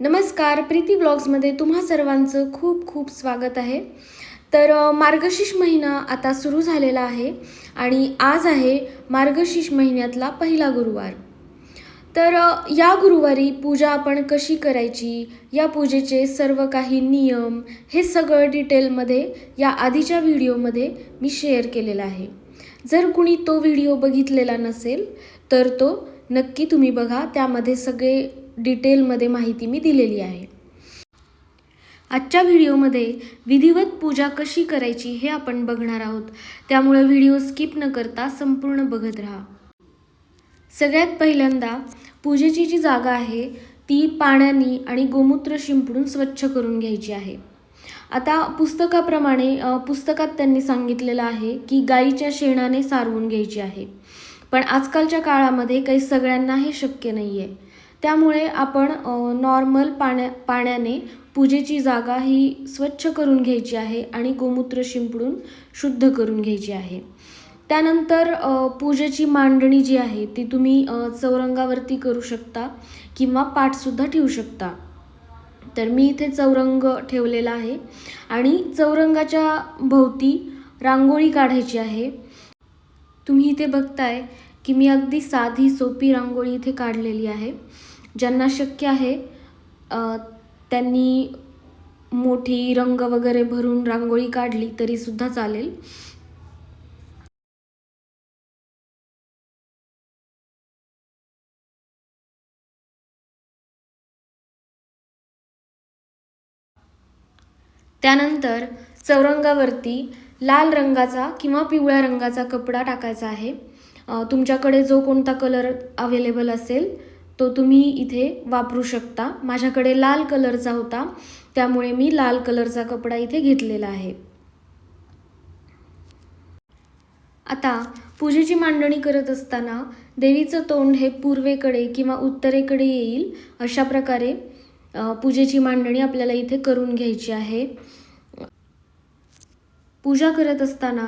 नमस्कार प्रीती ब्लॉग्समध्ये तुम्हा सर्वांचं खूप खूप स्वागत आहे. तर मार्गशीर्ष महिना आता सुरू झालेला आहे आणि आज आहे मार्गशीर्ष महिन्यातला पहिला गुरुवार. तर या गुरुवारी पूजा आपण कशी करायची या पूजेचे सर्व काही नियम हे सगळं डिटेलमध्ये या आधीच्या व्हिडिओमध्ये मी शेअर केलेलं आहे. जर कुणी तो व्हिडिओ बघितलेला नसेल तर तो नक्की तुम्ही बघा. त्यामध्ये सगळे डिटेलमध्ये माहिती मी दिलेली आहे. आजच्या व्हिडिओमध्ये विधिवत पूजा कशी करायची हे आपण बघणार आहोत. त्यामुळे व्हिडिओ स्किप न करता संपूर्ण बघत राहा. सगळ्यात पहिल्यांदा पूजेची जी जागा आहे ती पाण्याने आणि गोमूत्र शिंपडून स्वच्छ करून घ्यायची आहे. आता पुस्तकाप्रमाणे पुस्तकात त्यांनी सांगितलेलं आहे की गाईच्या शेणाने सारवून घ्यायची आहे. पण आजकालच्या काळामध्ये काही सगळ्यांना हे शक्य नाही आहे त्यामुळे आपण नॉर्मल पाण्या पाण्याने पूजेची जागा ही स्वच्छ करून घ्यायची आहे आणि गोमूत्र शिंपडून शुद्ध करून घ्यायची आहे. त्यानंतर पूजेची मांडणी जी आहे ती तुम्ही चौरंगावरती करू शकता किंवा पाठसुद्धा ठेवू शकता. तर मी इथे चौरंग ठेवलेला आहे आणि चौरंगाच्या भोवती रांगोळी काढायची आहे. तुम्ही इथे बघताय की मी अगदी साधी सोपी रांगोळी इथे काढलेली आहे. ज्यांना शक्य आहे त्यांनी मोठी रंग वगैरे भरून रांगोळी काढली तरीसुद्धा चालेल. त्यानंतर चौरंगावरती लाल रंगाचा किंवा पिवळ्या रंगाचा कपडा टाकायचा आहे. तुमच्याकडे जो कोणता कलर अवेलेबल असेल तो तुम्ही इथे वापरू शकता. माझ्याकडे लाल कलरचा होता. त्यामुळे मी लाल कलरचा कपडा इथे घेतलेला आहे. आता पूजेची मांडणी करत असताना देवीचं तोंड हे पूर्वेकडे किंवा उत्तरेकडे येईल अशा प्रकारे पूजेची मांडणी आपल्याला इथे करून घ्यायची आहे. पूजा करत असताना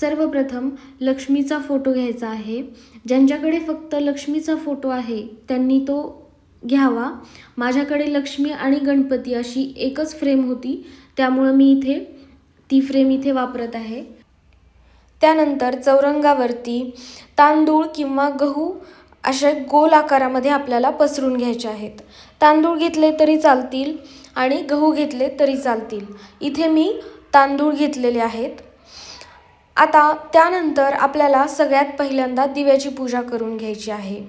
सर्वप्रथम लक्ष्मीचा फोटो घ्यायचा आहे. ज्यांच्याकडे फक्त लक्ष्मीचा फोटो आहे त्यांनी तो घ्यावा. माझ्याकडे लक्ष्मी आणि गणपती अशी एकच फ्रेम होती. त्यामुळं मी इथे ती फ्रेम इथे वापरत आहे. त्यानंतर चौरंगावरती तांदूळ किंवा गहू अशा गोल आकारामध्ये आपल्याला पसरून घ्यायचे आहेत. तांदूळ घेतले तरी चालतील आणि गहू घेतले तरी चालतील. इथे मी तांदूळ घेतलेले आहेत. आता त्यानंतर आपल्याला सगळ्यात पहिल्यांदा दिव्याची पूजा करून घ्यायची आहे.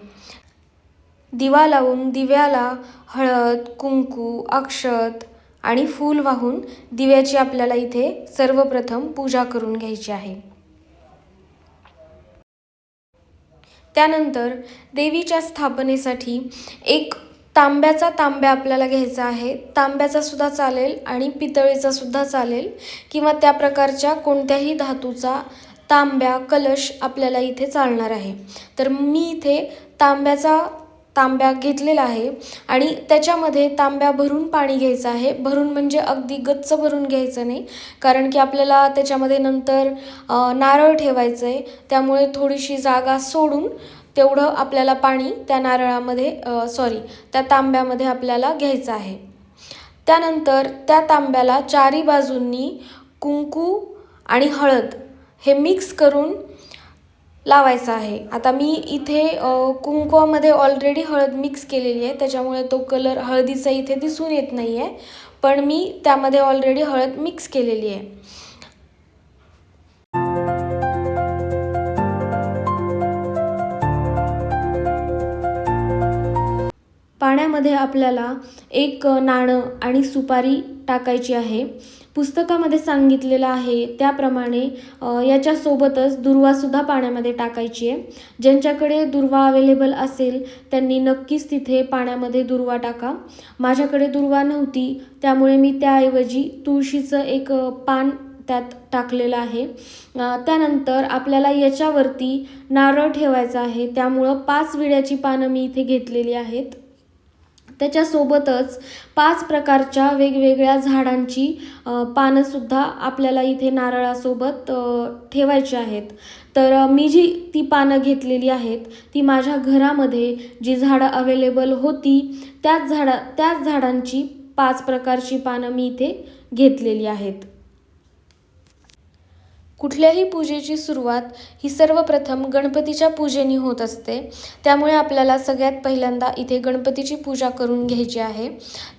दिवा लावून दिव्याला हळद कुंकू अक्षत आणि फूल वाहून दिव्याची आपल्याला इथे सर्वप्रथम पूजा करून घ्यायची आहे. त्यानंतर देवीच्या स्थापनेसाठी एक तांब्याचा तांब्या आपल्याला घ्यायचा आहे. तांब्याचा सुद्धा चालेल आणि पितळेचा सुद्धा चालेल. किंवा त्या प्रकारच्या कोणत्याही धातूचा तांब्या कलश आपल्याला इथे चालणार आहे. तर मी इथे तांब्याचा तांब्या घेतलेला आहे. आणि त्याच्यामध्ये तांब्या भरून पाणी घ्यायचं आहे. भरून म्हणजे अगदी गच्च भरून घ्यायचं नाही. कारण की आपल्याला त्याच्यामध्ये नंतर नारळ ठेवायचं आहे त्यामुळे थोडीशी जागा सोडून तेवढं आपल्याला पाणी त्या नारळामध्ये सॉरी त्या तांब्यामध्ये आपल्याला घ्यायचं आहे. त्यानंतर त्या तांब्याला चारी बाजूंनी कुंकू आणि हळद हे मिक्स करून लावायचं आहे. आता मी इथे कुंकवामध्ये ऑलरेडी हळद मिक्स केलेली आहे. त्याच्यामुळे तो कलर हळदीचा इथे दिसून येत नाही आहे पण मी त्यामध्ये ऑलरेडी हळद मिक्स केलेली आहे. पाण्यामध्ये आपल्याला एक नाणं आणि सुपारी टाकायची आहे. पुस्तकामध्ये सांगितलेलं आहे त्याप्रमाणे याच्यासोबतच दुर्वासुद्धा पाण्यामध्ये टाकायची आहे. ज्यांच्याकडे दुर्वा अवेलेबल असेल त्यांनी नक्कीच तिथे पाण्यामध्ये दुर्वा टाका. माझ्याकडे दुर्वा नव्हती त्यामुळे मी त्याऐवजी तुळशीचं एक पान त्यात टाकलेलं आहे. त्यानंतर आपल्याला याच्यावरती नारळ ठेवायचा आहे त्यामुळं पाच विड्याची पानं मी इथे घेतलेली आहेत. त्याच्यासोबतच पाच प्रकारच्या वेगवेगळ्या झाडांची पानंसुद्धा आपल्याला इथे नारळासोबत ठेवायची आहेत. तर मी जी ती पानं घेतलेली आहेत ती माझ्या घरामध्ये जी झाडं अवेलेबल होती त्याच झाडा त्याच झाडांची पाच प्रकारची पानं मी इथे घेतलेली आहेत. कुठल्याही पूजेची सुरुवात ही सर्वप्रथम गणपतीच्या पूजेने होत असते. त्यामुळे आपल्याला सगळ्यात पहिल्यांदा इथे गणपतीची पूजा करून घ्यायची आहे.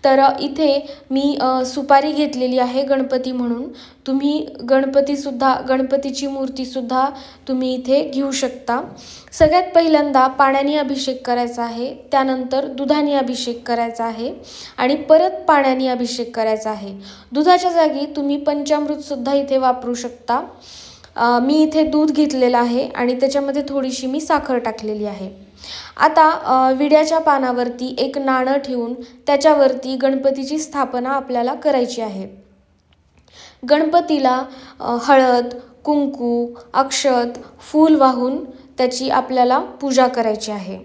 तर इथे मी सुपारी घेतलेली आहे गणपती म्हणून. तुम्ही गणपतीसुद्धा गणपतीची मूर्तीसुद्धा तुम्ही इथे घेऊ शकता. सगळ्यात पहिल्यांदा पाण्याने अभिषेक करायचा आहे. त्यानंतर दुधाने अभिषेक करायचा आहे आणि परत पाण्याने अभिषेक करायचा आहे. दुधाच्या जागी तुम्ही पंचामृतसुद्धा इथे वापरू शकता. मी इथे दूध घेतलेलं आहे आणि त्याच्यामध्ये थोडीशी मी साखर टाकलेली आहे. आता विड्याच्या पानावरती एक नाणं ठेवून त्याच्यावरती गणपतीची स्थापना आपल्याला करायची आहे. गणपतीला हळद कुंकू अक्षत फूल वाहून त्याची आपल्याला पूजा करायची आहे.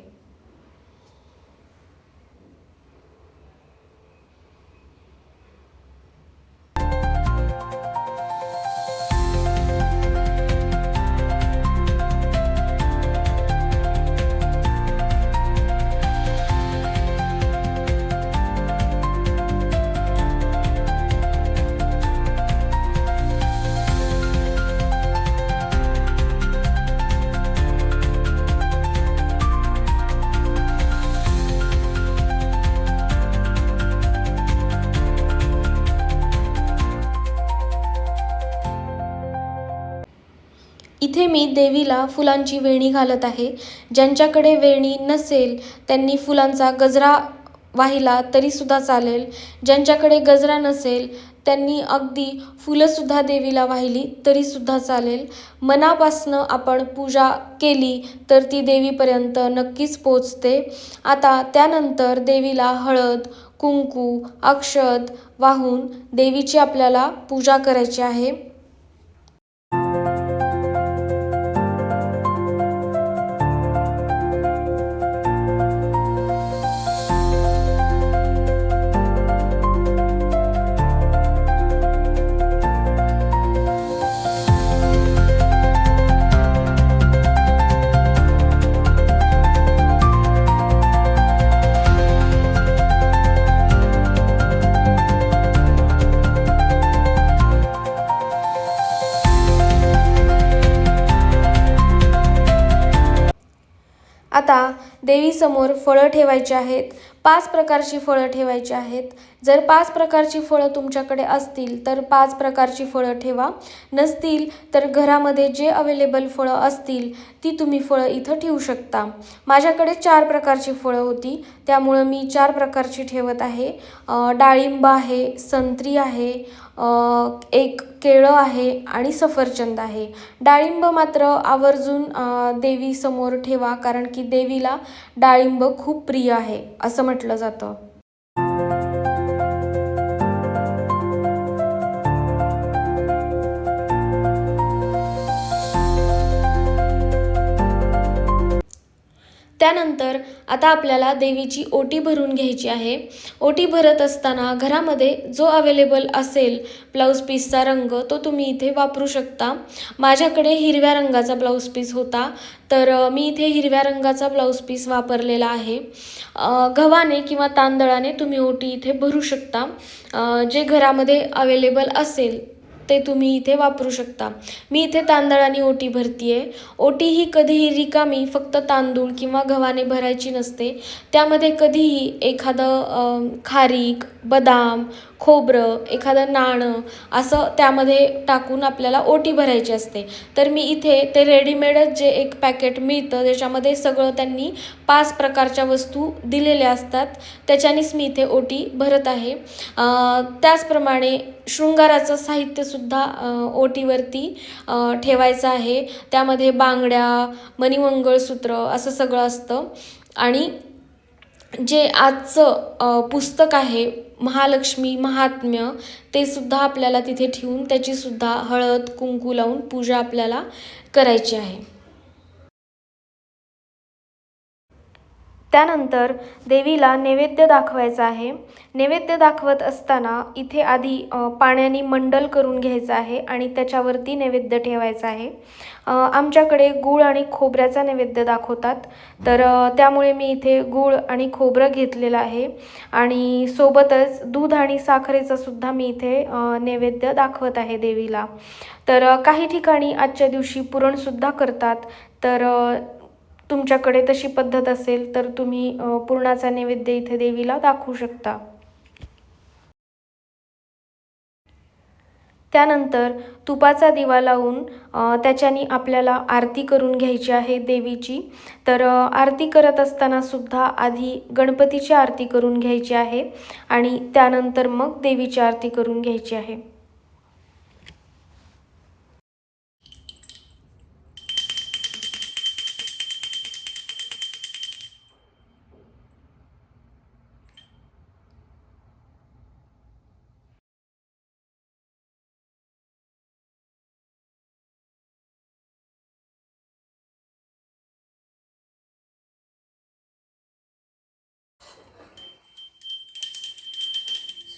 इथे मी देवीला फुलांची वेणी घालत आहे. ज्यांच्याकडे वेणी नसेल त्यांनी फुलांचा गजरा वाहिला तरीसुद्धा चालेल. ज्यांच्याकडे गजरा नसेल त्यांनी अगदी फुलंसुद्धा देवीला वाहिली तरीसुद्धा चालेल. मनापासनं आपण पूजा केली तर ती देवीपर्यंत नक्कीच पोचते. आता त्यानंतर देवीला हळद कुंकू अक्षत वाहून देवीची आपल्याला पूजा करायची आहे. देवीसमोर फळं ठेवायची आहेत. पाच प्रकारची फळं ठेवायची आहेत. जर पाच प्रकारची फळं तुमच्याकडे असतील तर पाच प्रकारची फळं ठेवा. नसतील तर घरामध्ये जे अवेलेबल फळं असतील ती तुम्ही फळं इथं ठेवू शकता. माझ्याकडे चार प्रकारची फळं होती. त्यामुळं मी चार प्रकारची ठेवत आहे. डाळिंब आहे संत्री आहे एक केळं आहे आणि सफरचंद आहे. डाळिंब मात्र आवर्जून देवीसमोर ठेवा कारण की देवीला डाळिंब खूप प्रिय आहे असं म्हटलं जातं. त्यानंतर आता आपल्याला देवीची ओटी भरून घ्यायची आहे. ओटी भरत असताना घरामध्ये जो अवेलेबल असेल ब्लाऊज पीसचा रंग तो तुम्ही इथे वापरू शकता. माझ्याकडे हिरव्या रंगाचा ब्लाऊज पीस होता तर मी इथे हिरव्या रंगाचा ब्लाऊज पीस वापरलेला आहे. गव्हाने किंवा तांदळाने तुम्ही ओटी इथे भरू शकता. जे घरामध्ये अवेलेबल असेल ते तुम्ही इथे वापरू शकता. मी इथे तांदळ आणि ओटी भरती आहे ओटी ही कधीही रिकामी फक्त तांदूळ किंवा गव्हाने भरायची नसते. त्यामध्ये कधीही एखादं खारीक बदाम खोबरं एखादं नाणं असं त्यामध्ये टाकून आपल्याला ओटी भरायची असते. तर मी इथे ते रेडीमेडच जे एक पॅकेट मिळतं त्याच्यामध्ये सगळं त्यांनी पाच प्रकारच्या वस्तू दिलेल्या असतात त्याच्यानेच मी इथे ओटी भरत आहे. त्याचप्रमाणे शृंगाराचं साहित्यसुद्धा ओटीवरती ठेवायचं आहे. त्यामध्ये बांगड्या मणिमंगळसूत्र असं सगळं असतं. आणि जे आजचं पुस्तक आहे महालक्ष्मी महात्म्य ते सुद्धा आपल्याला तिथे ठेवून त्याची सुद्धा हळद कुंकू लावून पूजा आपल्याला करायची आहे. त्यानंतर देवीला नैवेद्य दाखवायचा आहे. नैवेद्य दाखवत असताना इथे आधी पाण्याने मंडल करून घ्यायचं आहे आणि त्याच्यावरती नैवेद्य ठेवायचा आहे. आमच्याकडे गूळ आणि खोबऱ्याचा नैवेद्य दाखवतात. तर त्यामुळे मी इथे गूळ आणि खोबरं घेतलेलं आहे. आणि सोबतच दूध आणि साखरेचा सुद्धा मी इथे नैवेद्य दाखवत आहे देवीला. तर काही ठिकाणी आजच्या दिवशी पुरणसुद्धा करतात. तर तुमच्याकडे तशी पद्धत असेल तर तुम्ही पूर्णाचा नैवेद्य इथे देवीला दाखवू शकता. त्यानंतर तुपाचा दिवा लावून त्याच्याने आपल्याला आरती करून घ्यायची आहे देवीची. तर आरती करत असताना सुद्धा आधी गणपतीची आरती करून घ्यायची आहे आणि त्यानंतर मग देवीची आरती करून घ्यायची आहे.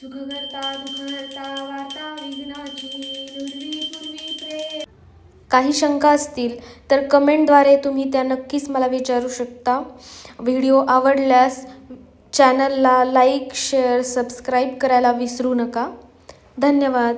सुखकर्ता दुःखहर्ता वार्ता विघ्नाची दुर्वी पूर्वी प्रेम. काही शंका असतील तर कमेंटद्वारे तुम्ही त्या नक्कीच मला विचारू शकता. व्हिडिओ आवडल्यास चॅनलला लाईक शेअर सबस्क्राईब करायला विसरू नका. धन्यवाद.